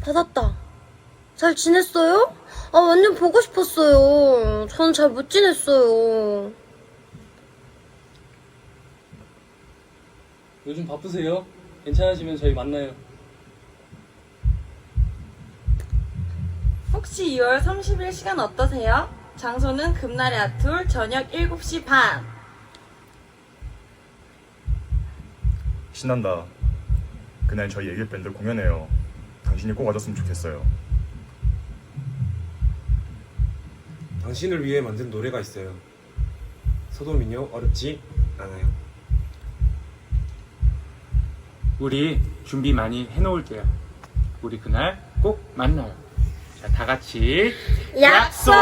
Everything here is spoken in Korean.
받았다. 잘 지냈어요? 아, 완전 보고 싶었어요. 저는 잘 못 지냈어요. 요즘 바쁘세요? 괜찮으시면 저희 만나요. 혹시 2월 30일 시간 어떠세요? 장소는 금날의 아툴 저녁 7시 반. 신난다. 그날 저희 애교 밴드 공연해요. 당신이 꼭 와줬으면 좋겠어요. 당신을 위해 만든 노래가 있어요. 소도민요 어렵지 않아요. 우리 준비 많이 해놓을게요. 우리 그날 꼭 만나요. 자, 다 같이 약속!